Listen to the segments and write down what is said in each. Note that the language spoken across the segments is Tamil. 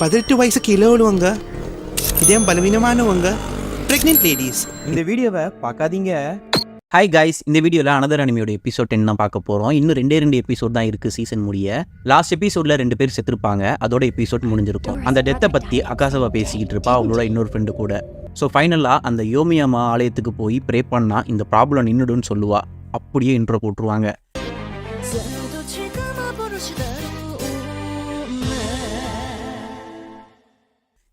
பதினெட்டு வயசு கீழே உள்ளவங்க இதயம் பலவீனமானவங்க. ப்ரெக்னென்ட் லேடிஸ் இந்த வீடியோவை பார்க்காதீங்க. ஹாய் காய்ஸ் இந்த வீடியோவில் அனதர் அனிமையோட எபிசோட் டென் தான் பார்க்க போகிறோம் இன்னும் ரெண்டே ரெண்டு எபிசோட் தான் இருக்குது சீசன் முடிய. லாஸ்ட் எபிசோடில் ரெண்டு பேர் செத்துருப்பாங்க. அதோட எபிசோட் முடிஞ்சிருக்கும். அந்த டெத்தை பற்றி அகாசவா பேசிக்கிட்டு இருப்பா அவங்களோட இன்னொரு ஃப்ரெண்டு கூட. ஸோ ஃபைனலாக அந்த யோமியாமா ஆலயத்துக்கு போய் ப்ரே பண்ணால் இந்த ப்ராப்ளம் நின்றுடுன்னு சொல்லுவா. அப்படியே இன்ட்ரோ போட்டுருவாங்க.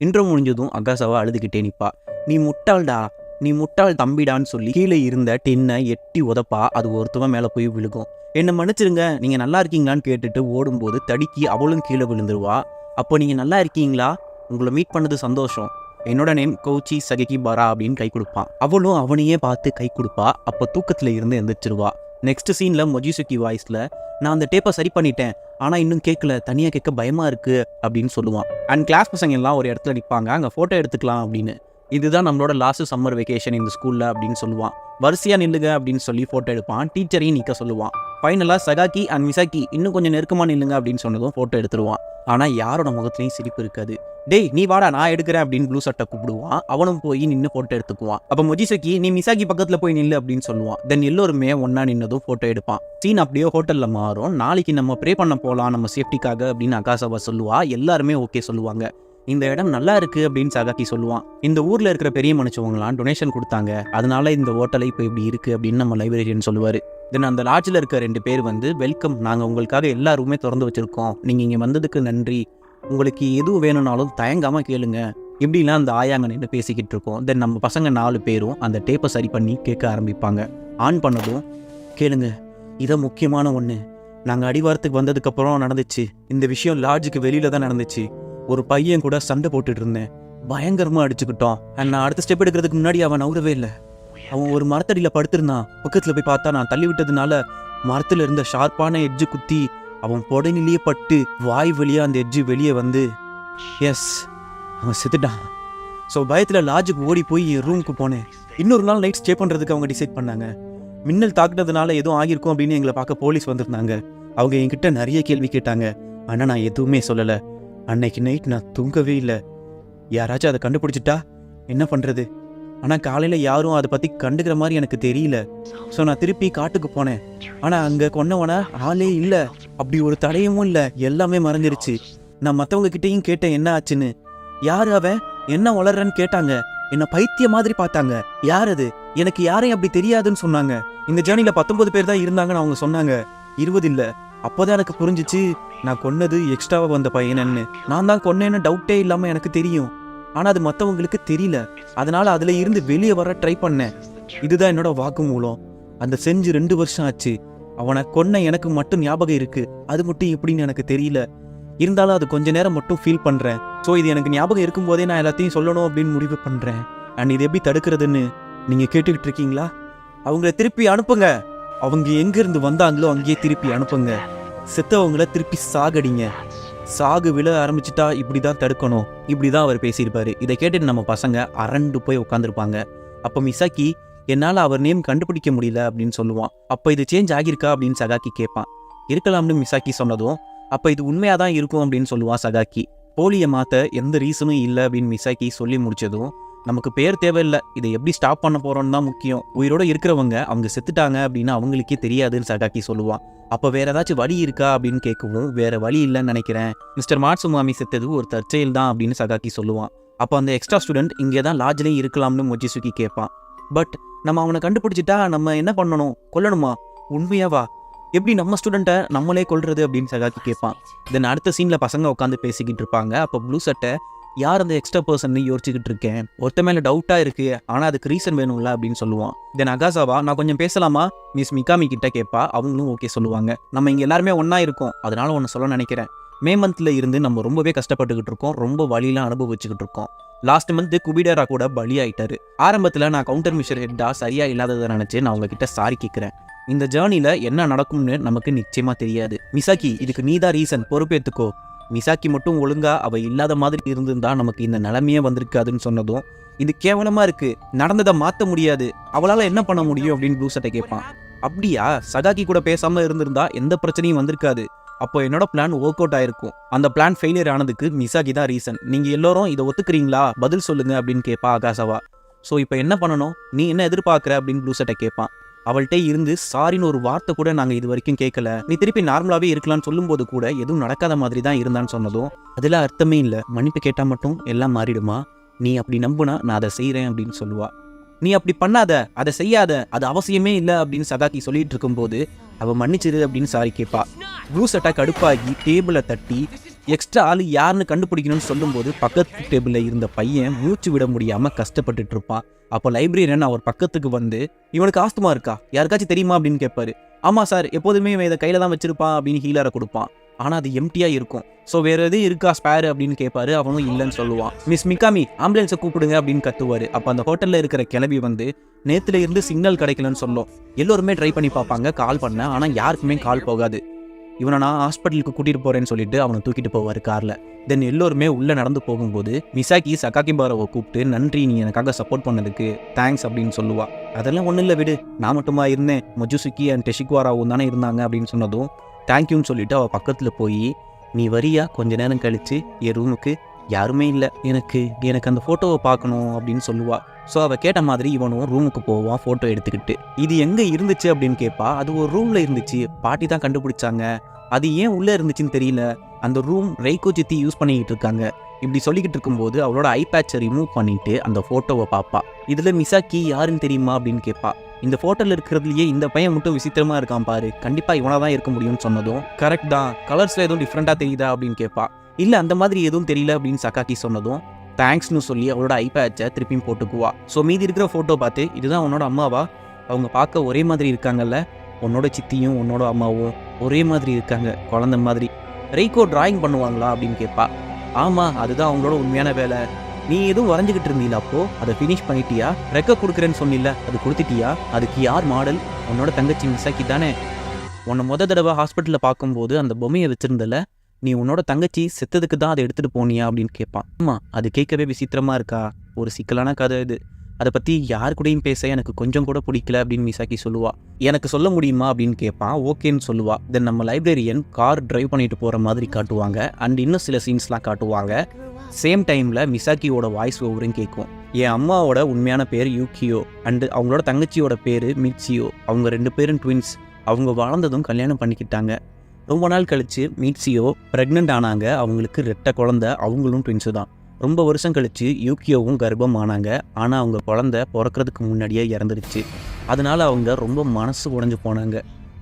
இன்ட்ரோ முடிஞ்சதும் அகாசாவா அழுதுகிட்டே நிற்பா நீ முட்டாள்டா நீ முட்டாள் தம்பிடான்னு சொல்லி கீழே இருந்த டென்னை எட்டி உதப்பா. அது ஒருத்தவன் மேலே போய் விழுகும். என்னை மன்னிச்சிருங்க நீங்கள் நல்லா இருக்கீங்களான்னு கேட்டுட்டு ஓடும்போது தடுக்கி அவளும் கீழே விழுந்துருவா. அப்போ நீங்கள் நல்லா இருக்கீங்களா? உங்களை மீட் பண்ணது சந்தோஷம். என்னோட நேம் கௌச்சி சகிகி பாரா அப்படின்னு கை கொடுப்பான் அவளும் அவனையே பார்த்து கை கொடுப்பா. அப்போ தூக்கத்தில் இருந்து எந்திரிச்சிருவா. நெக்ஸ்ட் சீனில் மொஜிசுக்கி வாய்ஸில் நான் அந்த டேப்பை சரி பண்ணிட்டேன். ஆனால் இன்னும் கேட்கல தனியாக கேட்க பயமாக இருக்குது அப்படின்னு சொல்லுவான். அண்ட் கிளாஸ் பசங்க எல்லாம் ஒரு இடத்துல நிற்பாங்க அங்கே ஃபோட்டோ எடுத்துக்கலாம். அப்படின்னு. இதுதான் நம்மளோட லாஸ்ட் சம்மர் வெக்கேஷன் இந்த ஸ்கூலில் அப்படின்னு சொல்லுவான். வரிசையாக நில்லுங்க அப்படின்னு சொல்லி ஃபோட்டோ எடுப்பான். டீச்சரையும் நிற்க சொல்லுவான். ஃபைனலாக சகாக்கி அண்ட் மிசாக்கி இன்னும் கொஞ்சம் நெருக்கமாக நில்லுங்க அப்படின்னு சொன்னதும் ஃபோட்டோ எடுத்துருவான். ஆனால் யாரோட முகத்துலையும் சிரிப்பு இருக்காது. டேய் நீ வாடா நான் எடுக்கிறேன் அப்படின்னு ப்ளூ சட்டை கூப்பிடுவான். அவனும் போய் நின்று ஃபோட்டோ எடுத்துக்குவான். அப்போ மொஜிசக்கி நீ மிசாக்கி பக்கத்தில் போய் நில்லு அப்படின்னு சொல்லுவான். தென் எல்லோருமே ஒன்றா நின்னதும் ஃபோட்டோ எடுப்பான். சீன் அப்படியே ஹோட்டலில் மாறும். நாளைக்கு நம்ம ப்ரே பண்ண போகலாம் நம்ம சேஃப்டிக்காக அப்படின்னு அகாசாவா சொல்லுவா. எல்லாருமே ஓகே சொல்லுவாங்க. இந்த இடம் நல்லா இருக்கு அப்படின்னு சகாக்கி சொல்லுவான். இந்த ஊர்ல இருக்கிற பெரிய மனுஷவங்களாம் டொனேஷன் கொடுத்தாங்க. அதனால இந்த ஹோட்டலை இப்போ இப்படி இருக்கு அப்படின்னு நம்ம லைப்ரரியன் சொல்லுவாரு. தென் அந்த லாட்ஜில் இருக்க ரெண்டு பேர் வந்து வெல்கம் நாங்கள் உங்களுக்காக எல்லா ரூமே திறந்து வச்சிருக்கோம். நீங்கள் இங்கே வந்ததுக்கு நன்றி. உங்களுக்கு எதுவும் வேணும்னாலும் தயங்காம கேளுங்க. இப்படிலாம் அந்த ஆயாங்க நின்று பேசிக்கிட்டு இருக்கோம். தென் நம்ம பசங்க நாலு பேரும் அந்த டேப்பை சரி பண்ணி கேட்க ஆரம்பிப்பாங்க. ஆன் பண்ணதும் கேளுங்க. இதை முக்கியமான ஒன்று நாங்கள் அடிவாரத்துக்கு வந்ததுக்கப்புறம் நடந்துச்சு. இந்த விஷயம் லாட்ஜுக்கு வெளியில தான் நடந்துச்சு. ஒரு பையன் கூட சண்டை போட்டுட்டு இருந்தேன். பயங்கரமா அடிச்சுக்கிட்டோம் அண்ட் நான் அடுத்த ஸ்டெப் எடுக்கிறதுக்கு முன்னாடி அவன் நவுறவே இல்லை. அவன் ஒரு மரத்தடியில் படுத்திருந்தான். பக்கத்தில் போய் பார்த்தா நான் தள்ளி விட்டதுனால மரத்தில் இருந்த ஷார்ப்பான எட்ஜு குத்தி அவன் புடனிலேயே பட்டு வாய் வழியா அந்த எட்ஜு வெளியே வந்து எஸ் அவன் செத்துட்டான். ஸோ பயத்தில் லாட்ஜுக்கு ஓடி போய் என் ரூமுக்கு போனேன். இன்னொரு நாள் நைட் ஸ்டே பண்ணுறதுக்கு அவங்க டிசைட் பண்ணாங்க. மின்னல் தாக்குனதுனால எதுவும் ஆகியிருக்கும் அப்படின்னு எங்களை பார்க்க போலீஸ் வந்திருந்தாங்க. அவங்க என்கிட்ட நிறைய கேள்வி கேட்டாங்க. ஆனால் நான் எதுவுமே சொல்லலை. அன்னைக்கு நைட் நான் தூங்கவே இல்லை. யாராச்சும் அதை கண்டுபிடிச்சிட்டா என்ன பண்ணுறது ஆனால் காலையில் யாரும் அதை பற்றி கண்டுக்கிற மாதிரி எனக்கு தெரியல. ஸோ நான் திருப்பி காட்டுக்கு போனேன். ஆனால் அங்கே கொன்னவனா ஆளே இல்லை. அப்படி ஒரு தடையமும் இல்லை. எல்லாமே மறைஞ்சிருச்சு நான் மற்றவங்க கிட்டேயும் கேட்டேன் என்ன ஆச்சுன்னு? யார் அவன்? என்ன வளர்றன்னு கேட்டாங்க. என்னை பைத்திய மாதிரி பார்த்தாங்க. யார் அது? எனக்கு யாரையும் அப்படி தெரியாதுன்னு சொன்னாங்க. இந்த ஜேர்னியில் பத்தொன்பது பேர் தான் இருந்தாங்கன்னு அவங்க சொன்னாங்க. இருபது இல்லை. அப்போதான் எனக்கு புரிஞ்சிச்சு. நான் கொன்னது எக்ஸ்ட்ராவாக வந்த பையனன்னு. நான் தான் கொன்னேன்னு டவுட்டே இல்லாமல் எனக்கு தெரியும். ஆனால் அது மற்றவங்களுக்கு தெரியல. அதனால் அதில் இருந்து வெளியே வர ட்ரை பண்ணேன். இதுதான் என்னோட வாக்குமூலம் அந்த செஞ்சு ரெண்டு வருஷம் ஆச்சு. அவனை கொன்ன எனக்கு மட்டும் ஞாபகம் இருக்கு. அது மட்டும் எப்படின்னு எனக்கு தெரியல. இருந்தாலும் அது கொஞ்ச நேரம் மட்டும் ஃபீல் பண்ணுறேன் ஸோ இது எனக்கு ஞாபகம் இருக்கும்போதே நான் எல்லாத்தையும் சொல்லணும் அப்படின்னு முடிவு பண்ணுறேன் அண்ட் இது எப்படி தடுக்கிறதுன்னு நீங்கள் கேட்டுக்கிட்டு இருக்கீங்களா? அவங்கள திருப்பி அனுப்புங்க. அவங்க எங்கேருந்து வந்தாங்களோ அங்கேயே திருப்பி அனுப்புங்க. செத்தவங்கள திருப்பி சாகடிங்க. சாகு விழ ஆரம்பிச்சிட்டா இப்படி தான் தடுக்கணும். இப்படி தான் அவர் பேசியிருப்பாரு. இதை கேட்டுட்டு நம்ம பசங்க அரண்டு போய் உட்காந்துருப்பாங்க அப்போ மிசாக்கி என்னால் அவர் நேம் கண்டுபிடிக்க முடியல அப்படின்னு சொல்லுவான். அப்போ இது சேஞ்ச் ஆகியிருக்கா? அப்படின்னு சகாக்கி கேட்பான். இருக்கலாம்னு மிசாக்கி சொன்னதும் அப்போ இது உண்மையாக தான் இருக்கும் அப்படின்னு சொல்லுவான் சகாக்கி. போலியை மாற்ற எந்த ரீசனும் இல்லை அப்படின்னு மிசாக்கி சொல்லி முடிச்சதும் நமக்கு பேர் தேவையில்லை. இதை எப்படி ஸ்டாப் பண்ண போகிறோன்னு தான் முக்கியம். உயிரோட இருக்கிறவங்க அவங்க செத்துட்டாங்க அப்படின்னு அவங்களுக்கே தெரியாதுன்னு சகாக்கி சொல்லுவான். அப்போ வேற ஏதாச்சும் வழி இருக்கா அப்படின்னு கேட்கவும் வேற வழி இல்லைன்னு நினைக்கிறேன். மிஸ்டர் மாட்சுமாமி செத்தது ஒரு தற்செயல் தான் அப்படின்னு சகாக்கி சொல்லுவான். அப்போ அந்த எக்ஸ்ட்ரா ஸ்டூடெண்ட் இங்கே தான் லாட்ஜ்லேயும் இருக்கலாம்னு மொஜிசுக்கி கேட்பான். பட் நம்ம அவனை கண்டுபிடிச்சிட்டா நம்ம என்ன பண்ணணும்? கொல்லணுமா? உண்மையாவா? எப்படி நம்ம ஸ்டூடெண்ட்டை நம்மளே கொல்றது? அப்படின்னு சகாக்கி கேட்பான். தென் அடுத்த சீனில் பசங்க உட்காந்து பேசிக்கிட்டு இருப்பாங்க. அப்போ ப்ளூ சட்டை யார் அந்த எக்ஸ்ட்ரா பர்சன் யோசிச்சுக்கிட்டு இருக்கேன் ஒருத்த மேலே டவுட்டாக இருக்கு ஆனால் அதுக்கு ரீசன் வேணும்ல அப்படின்னு சொல்லுவான். தென் அகாசாவா நான் கொஞ்சம் பேசலாமா? மிஸ் மிகாமி கிட்ட கேட்பா அவங்களும் ஓகே சொல்லுவாங்க. நம்ம இங்கே எல்லாருமே ஒன்றா இருக்கோம் அதனால ஒன்று சொல்ல நினைக்கிறேன். மே மந்த்ல இருந்து நம்ம ரொம்பவே கஷ்டப்பட்டுக்கிட்டு இருக்கோம் ரொம்ப வழியெல்லாம் அனுபவிச்சுக்கிட்டு இருக்கோம். லாஸ்ட் மந்த் குபிடரா கூட பலி ஆயிட்டாரு. ஆரம்பத்தில் நான் கவுண்டர் மிஷர் ஹெட்டா சரியா இல்லாததை நினச்சி நான் உங்ககிட்ட சாரி கேட்குறேன் இந்த ஜேர்னில என்ன நடக்கும்னு நமக்கு நிச்சயமா தெரியாது. மிசாக்கி இதுக்கு நீதான் ரீசன் பொறுப்பேத்துக்கோ. மிசாக்கி மட்டும் ஒழுங்கா அவள் இல்லாத மாதிரி இருந்திருந்தா நமக்கு இந்த நிலமையே வந்திருக்காதுன்னு சொன்னதும் இது கேவலமாக இருக்குது நடந்ததை மாற்ற முடியாது அவளால் என்ன பண்ண முடியும் அப்படின்னு ப்ளூ சட்டை கேட்பான் அப்படியா? சகாக்கி கூட பேசாமல் இருந்திருந்தா எந்த பிரச்சனையும் வந்திருக்காது. அப்போ என்னோட பிளான் ஒர்க் அவுட் ஆயிருக்கும். அந்த பிளான் ஃபெயிலியர் ஆனதுக்கு மிசாகி தான் ரீசன் நீங்கள் எல்லோரும் இதை ஒத்துக்கிறீங்களா? பதில் சொல்லுங்க அப்படின்னு கேட்பா ஆகாசவா ஸோ இப்போ என்ன பண்ணணும்? நீ என்ன எதிர்பார்க்குற அப்படின்னு ப்ளூ சட்டை கேட்பான் அவள்கிட்ட இருந்து சாரின்னு ஒரு வார்த்தை கூட நாங்கள் இது வரைக்கும் கேட்கல நீ திருப்பி நார்மலாகவே இருக்கலாம்னு சொல்லும்போது கூட எதுவும் நடக்காத மாதிரி தான் இருந்தான்னு சொன்னதும் அதில் அர்த்தமே இல்லை. மன்னிப்பு கேட்டால் மட்டும் எல்லாம் மாறிடுமா? நீ அப்படி நம்புனா நான் அதை செய்கிறேன் அப்படின்னு சொல்லுவா. நீ அப்படி பண்ணாத. அதை செய்யாத. அது அவசியமே இல்லை அப்படின்னு சதாத்தி சொல்லிட்டு இருக்கும்போது அவ மன்னிச்சிரு அப்படின்னு சாரி கேட்பா ப்ளூஸ் அட்டாக் கடுப்பாகி டேபிளை தட்டி எக்ஸ்ட்ரா ஆள் யாருன்னு கண்டுபிடிக்கணும்னு சொல்லும்போது பக்கத்து டேபிளில் இருந்த பையன் மூச்சு விட முடியாமல் கஷ்டப்பட்டுட்டு இருப்பான் அப்போ லைப்ரரியன் அவர் பக்கத்துக்கு வந்து இவனுக்கு ஆஸ்துமா இருக்கா? யாருக்காச்சும் தெரியுமா? அப்படின்னு கேட்பாரு ஆமாம் சார் எப்போதுமே இவன் இதை கையில் தான் வச்சிருப்பான் அப்படின்னு ஹீலரை கொடுப்பான். ஆனால் அது எம்டியாக இருக்கும். ஸோ வேறு எதுவும் இருக்கா ஸ்பேர் அப்படின்னு கேட்பாரு அவனும் இல்லைன்னு சொல்லுவான். மிஸ் மிக்காமி ஆம்புலன்ஸை கூப்பிடுங்க அப்படின்னு கத்துவார். அப்போ அந்த ஹோட்டலில் இருக்கிற கிளவி வந்து நேத்துல இருந்து சிக்னல் கிடைக்கலன்னு சொல்லும். எல்லோருமே ட்ரை பண்ணி பார்ப்பாங்க கால் பண்ண. ஆனால் யாருக்குமே கால் போகாது. இவனை நான் ஹாஸ்பிட்டலுக்கு கூட்டிகிட்டு போகிறேன்னு சொல்லிட்டு அவனை தூக்கிட்டு போவார் காரில். தென் எல்லோருமே உள்ளே நடந்து போகும்போது மிசாக்கி சகாக்கி கூப்பிட்டு நன்றி நீ எனக்காக சப்போர்ட் பண்ணதுக்கு தேங்க்ஸ் அப்படின்னு சொல்லுவா. அதெல்லாம் ஒன்றும் இல்லை விடு. நான் மட்டுமா இருந்தேன். மொஜுசுக்கி அண்ட் டெஷிக்வாராவும் தானே இருந்தாங்க அப்படின்னு சொன்னதும் தேங்க்யூன்னு சொல்லிட்டு அவள் பக்கத்தில் போய் நீ வரியா? கொஞ்ச நேரம் கழிச்சு என் ரூமுக்கு யாருமே இல்லை. எனக்கு எனக்கு அந்த ஃபோட்டோவை பார்க்கணும் அப்படின்னு சொல்லுவாள் ஸோ அவள் கேட்ட மாதிரி இவனும் ரூமுக்கு போவான் ஃபோட்டோ எடுத்துக்கிட்டு. இது எங்கே இருந்துச்சு அப்படின்னு கேட்பா அது ஒரு ரூமில் இருந்துச்சு. பாட்டி தான் கண்டுபிடிச்சாங்க. அது ஏன் உள்ளே இருந்துச்சுன்னு தெரியல. அந்த ரூம் ரெய்கோ சித்தி யூஸ் பண்ணிக்கிட்டு இருக்காங்க. இப்படி சொல்லிக்கிட்டு இருக்கும்போது அவளோட ஐபேட்சை ரிமூவ் பண்ணிட்டு அந்த ஃபோட்டோவை பார்ப்பா இதில் மிசாக்கி யாருன்னு தெரியுமா அப்படின்னு கேட்பா இந்த ஃபோட்டோவில் இருக்கிறதுலையே இந்த பையன் மட்டும் விசித்திரமாக இருக்கான் பாரு. கண்டிப்பாக இவனாக தான் இருக்க முடியும்னு சொன்னதும் கரெக்ட் தான். கலர்ஸில் எதுவும் டிஃப்ரெண்ட்டாக தெரியுதா அப்படின்னு கேட்பா இல்லை அந்த மாதிரி எதுவும் தெரியல அப்படின்னு சக்காக்கி சொன்னதும் தேங்க்ஸ்னு சொல்லி அவளோட ஐபேட்சை திருப்பியும் போட்டுக்குவா. ஸோ மீதி இருக்கிற ஃபோட்டோ பார்த்து இதுதான் உன்னோட அம்மாவா? அவங்க பார்க்க ஒரே மாதிரி இருக்காங்கல்ல? உன்னோட சித்தியும் உன்னோட அம்மாவும் ஒரே மாதிரி இருக்காங்க குழந்த மாதிரி. ரெய்கோ டிராயிங் பண்ணுவாங்களா? அப்படின்னு கேட்பா. ஆமாம் அதுதான் அவங்களோட உண்மையான வேலை. நீ எதுவும் வரைஞ்சிக்கிட்டு இருந்தீல அப்போ? அதை ஃபினிஷ் பண்ணிட்டியா? ரெக்க கொடுக்குறேன்னு சொன்னில அது கொடுத்துட்டியா? அதுக்கு யார் மாடல் உன்னோட தங்கச்சி மிஸ்ஸாக்கி தானே? உன்னை முத தடவை ஹாஸ்பிட்டலில் பார்க்கும்போது அந்த பொம்மையை வச்சுருந்தல நீ உன்னோட தங்கச்சி செத்ததுக்கு தான் அதை எடுத்துகிட்டு போனியா அப்படின்னு கேட்பான். ஆமாம் அது கேட்கவே விசித்திரமா இருக்கா? ஒரு சிக்கலான கதை இது. அதை பற்றி யார் கூடயும் பேச எனக்கு கொஞ்சம் கூட பிடிக்கல அப்படின்னு மிசாக்கி சொல்லுவா. எனக்கு சொல்ல முடியுமா அப்படின்னு கேட்பான். ஓகேன்னு சொல்லுவா. தென் நம்ம லைப்ரரியன் கார் டிரைவ் பண்ணிட்டு போகிற மாதிரி காட்டுவாங்க. அண்ட் இன்னும் சில சீன்ஸ்லாம் காட்டுவாங்க. சேம் டைமில் மிசாக்கியோட வாய்ஸ் ஓவரும் கேட்கும். என் அம்மாவோட உண்மையான பேர் யூகியோ அண்டு அவங்களோட தங்கச்சியோட பேர் மிட்சியோ அவங்க ரெண்டு பேரும் ட்வின்ஸ் அவங்க வளர்ந்ததும் கல்யாணம் பண்ணிக்கிட்டாங்க. ரொம்ப நாள் கழித்து மீட்சியோ ப்ரெக்னென்ட் ஆனாங்க. அவங்களுக்கு ரெட்ட குழந்த அவங்களும் ட்வின்ஸு தான். ரொம்ப வருஷம் கழித்து யூக்கியோவும் கர்ப்பம் ஆனாங்க. ஆனால் அவங்க குழந்த பிறக்கிறதுக்கு முன்னாடியே இறந்துருச்சு. அதனால் அவங்க ரொம்ப மனசு உடைஞ்சு போனாங்க.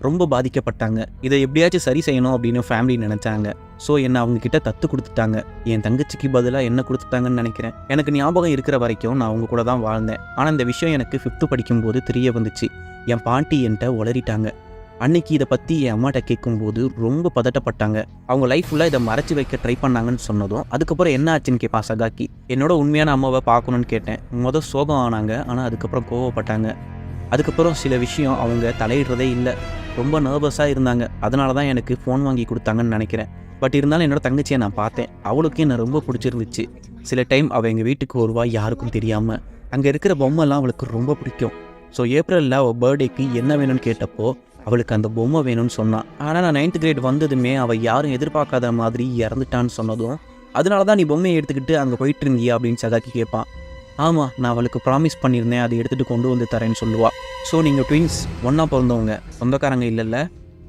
ரொம்ப பாதிக்கப்பட்டாங்க. இதை எப்படியாச்சும் சரி செய்யணும் அப்படின்னு ஃபேமிலி நினச்சாங்க. ஸோ என்னை அவங்க கிட்ட தத்து கொடுத்துட்டாங்க. என் தங்கச்சிக்கு பதிலாக என்ன கொடுத்துட்டாங்கன்னு நினைக்கிறேன். எனக்கு ஞாபகம் இருக்கிற வரைக்கும் நான் அவங்க கூட தான் வாழ்ந்தேன். ஆனால் இந்த விஷயம் எனக்கு ஃபிஃப்த்து படிக்கும்போது தெரிய வந்துச்சு. என் பாட்டி என்கிட்ட உளறிட்டாங்க. அன்னைக்கு இதை பற்றி என் அம்மாட்ட கேட்கும்போது ரொம்ப பதட்டப்பட்டாங்க. அவங்க லைஃப் ஃபுல்லாக இதை மறைச்சி வைக்க ட்ரை பண்ணாங்கன்னு சொன்னதும் அதுக்கப்புறம் என்ன ஆச்சுன்னு கேட்பா சகாக்கி. என்னோட உண்மையான அம்மாவை பார்க்கணுன்னு கேட்டேன். மொதல் சோகம் ஆனாங்க ஆனால் அதுக்கப்புறம் கோவப்பட்டாங்க. அதுக்கப்புறம் சில விஷயம் அவங்க தலையிடுறதே இல்லை. ரொம்ப நர்வஸாக இருந்தாங்க. அதனால தான் எனக்கு ஃபோன் வாங்கி கொடுத்தாங்கன்னு நினைக்கிறேன். பட் இருந்தாலும் என்னோட தங்கச்சியை நான் பார்த்தேன். அவளுக்கு என்னை ரொம்ப பிடிச்சிருந்துச்சு. சில டைம் அவள் எங்கள் வீட்டுக்கு வருவா யாருக்கும் தெரியாமல் அங்கே இருக்கிற பொம்மைலாம் அவளுக்கு ரொம்ப பிடிக்கும். ஸோ ஏப்ரலில் அவள் பர்த்டேக்கு என்ன வேணும்னு கேட்டப்போ அவளுக்கு அந்த பொம்மை வேணும்னு சொன்னான் ஆனால் நான் நைன்த் கிரேட் வந்ததுமே அவள் யாரும் எதிர்பார்க்காத மாதிரி இறந்துட்டான்னு சொன்னதும் அதனால தான் நீ பொம்மையை எடுத்துக்கிட்டு அங்கே போயிட்டு இருந்தியா அப்படின்னு சகாக்கி கேட்பான் ஆமாம் நான் அவளுக்கு ப்ராமிஸ் பண்ணியிருந்தேன். அதை எடுத்துகிட்டு கொண்டு வந்து தரேன்னு சொல்லுவா. ஸோ நீங்கள் ட்வின்ஸ் ஒன்றா பிறந்தவங்க. சொந்தக்காரங்க இல்லைல்ல.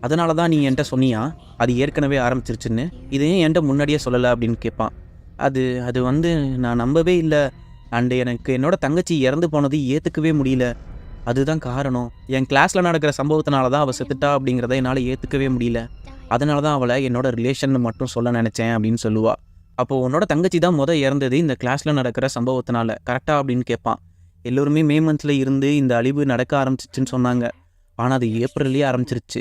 அதனால தான் நீ என்கிட்ட சொன்னியா? அது ஏற்கனவே ஆரம்பிச்சிருச்சுன்னு. இதையும் என்கிட்ட முன்னாடியே சொல்லலை? அப்படின்னு கேட்பான் அது அது வந்து நான் நம்பவே இல்லை. அண்டு எனக்கு என்னோடய தங்கச்சி இறந்து போனது ஏற்றுக்கவே முடியல. அதுதான் காரணம். என் கிளாஸில் நடக்கிற சம்பவத்தினால தான் அவள் செத்துட்டா அப்படிங்கிறத என்னால் ஏற்றுக்கவே முடியல. அதனால தான் அவளை என்னோட ரிலேஷன் மட்டும் சொல்ல நினச்சேன் அப்படின்னு சொல்லுவாள் அப்போ உன்னோட தங்கச்சி தான் முத இறந்தது இந்த கிளாஸில் நடக்கிற சம்பவத்தினால கரெக்டாக அப்படின்னு கேட்பான் எல்லோருமே மே மந்தில் இருந்து இந்த அழிவு நடக்க ஆரம்பிச்சிச்சுன்னு சொன்னாங்க. ஆனால் அது ஏப்ரல்லேயே ஆரம்பிச்சிருச்சு.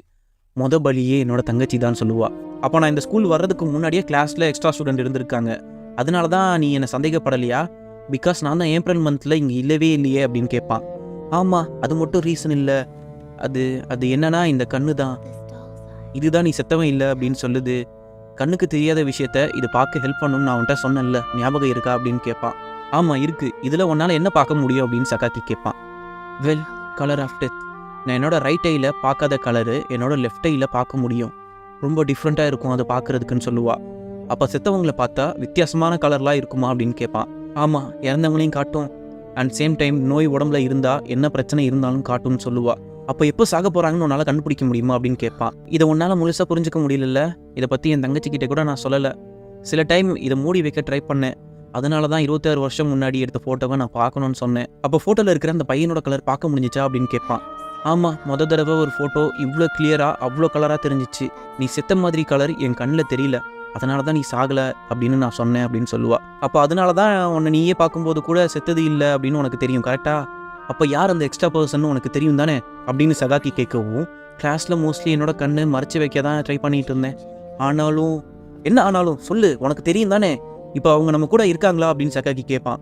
முத பலியே என்னோட தங்கச்சி தான் சொல்லுவா. அப்போ நான் இந்த ஸ்கூல் வர்றதுக்கு முன்னாடியே கிளாஸில் எக்ஸ்ட்ரா ஸ்டூடெண்ட் இருந்திருக்காங்க. அதனால தான் நீ என்னை சந்தேகப்படலையா? பிகாஸ் நான் தான் ஏப்ரல் மந்தில் இங்கே இல்லவே இல்லையே அப்படின்னு கேட்பான் ஆமாம் அது மட்டும் ரீசன் இல்லை. அது அது என்னன்னா இந்த கண்ணு தான் இதுதான் நீ செத்தவன் இல்லை அப்படின்னு சொல்லுது. கண்ணுக்கு தெரியாத விஷயத்த இது பார்க்க ஹெல்ப் பண்ணணும்னு நான் உன்கிட்ட சொன்னேன்ல. ஞாபகம் இருக்கா அப்படின்னு கேட்பான் ஆமாம் இருக்கு. இதில் உன்னால் என்ன பார்க்க முடியும் அப்படின்னு சகாக்கி கேட்பான் வெல் கலர் ஆஃப் டெத் நான் என்னோட ரைட் ஐயில் பார்க்காத கலரு என்னோட லெஃப்ட் ஐயில் பார்க்க முடியும். ரொம்ப டிஃப்ரெண்ட்டாக இருக்கும் அதை பார்க்குறதுக்குன்னு சொல்லுவா. அப்போ செத்தவங்களை பார்த்தா வித்தியாசமான கலர்லாம் இருக்குமா அப்படின்னு கேட்பான் ஆமாம் இறந்தவங்களையும் காட்டும். அண்ட் சேம் டைம் நோய் உடம்புல இருந்தால் என்ன பிரச்சனை இருந்தாலும் காட்டும்னு சொல்லுவா. அப்போ எப்போ சாக போகிறாங்கன்னு உன்னால் கண்டுபிடிக்க முடியுமா அப்படின்னு கேட்பான் இதை உன்னால் முழுசாக புரிஞ்சுக்க முடியல இதை பற்றி என் தங்கச்சிக்கிட்ட கூட நான் சொல்லலை. சில டைம் இதை மூடி வைக்க ட்ரை பண்ணேன். அதனால தான் இருபத்தாறு வருஷம் முன்னாடி எடுத்த ஃபோட்டோவை நான் பார்க்கணும்னு சொன்னேன். அப்போ ஃபோட்டோவில் இருக்கிற அந்த பையனோட கலர் பார்க்க முடிஞ்சிச்சா அப்படின்னு கேட்பான் ஆமாம் மொத தடவை ஒரு ஃபோட்டோ இவ்வளோ கிளியராக அவ்வளோ கலராக தெரிஞ்சிச்சு. நீ செத்த மாதிரி கலர் என் கண்ணில் தெரியல. அதனால தான் நீ சாகலை அப்படின்னு நான் சொன்னேன் அப்படின்னு சொல்லுவா. அப்போ அதனால தான் உன்னை நீயே பார்க்கும்போது கூட செத்தது இல்லை அப்படின்னு உனக்கு தெரியும் கரெக்டா அப்போ யார் அந்த எக்ஸ்ட்ரா பர்சன் உனக்கு தெரியும் தானே? அப்படின்னு சகாக்கி கேட்கவும் கிளாஸில் மோஸ்ட்லி என்னோட கண்ணு மறைச்சி வைக்க தான் ட்ரை பண்ணிட்டு இருந்தேன். ஆனாலும் என்ன ஆனாலும் சொல்லு உனக்கு தெரியும் தானே? இப்போ அவங்க நம்ம கூட இருக்காங்களா அப்படின்னு சகாக்கி கேட்பான்.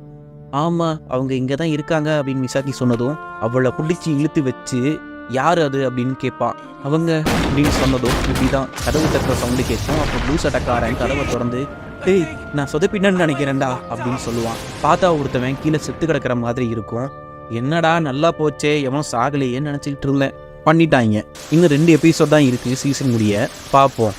ஆமாம் அவங்க இங்கே தான் இருக்காங்க அப்படின்னு மிசாக்கி சொன்னதும் அவளை பிடிச்சி இழுத்து வச்சு யார் அது அப்படின்னு கேட்பான் அவங்க அப்படின்னு சொன்னதும் இப்படிதான். கதவு தட்டுற சவுண்டு கேட்கும். அப்போ ப்ளூ சட்டக்காரன் கதவை திறந்து டேய் நான் சொதப்பிட்டேன்னு நினைக்கிறேன்டா அப்படின்னு சொல்லுவான். பார்த்தா ஒருத்தவன் கீழே செத்து கிடக்கிற மாதிரி இருக்கும். என்னடா நல்லா போச்சே எவனும் சாகலையேன்னு நினச்சிக்கிட்டு இருந்தேன். பண்ணிட்டாங்க. இன்னும் ரெண்டு எபிசோட் தான் இருக்குது சீசன் முடிய. பார்ப்போம்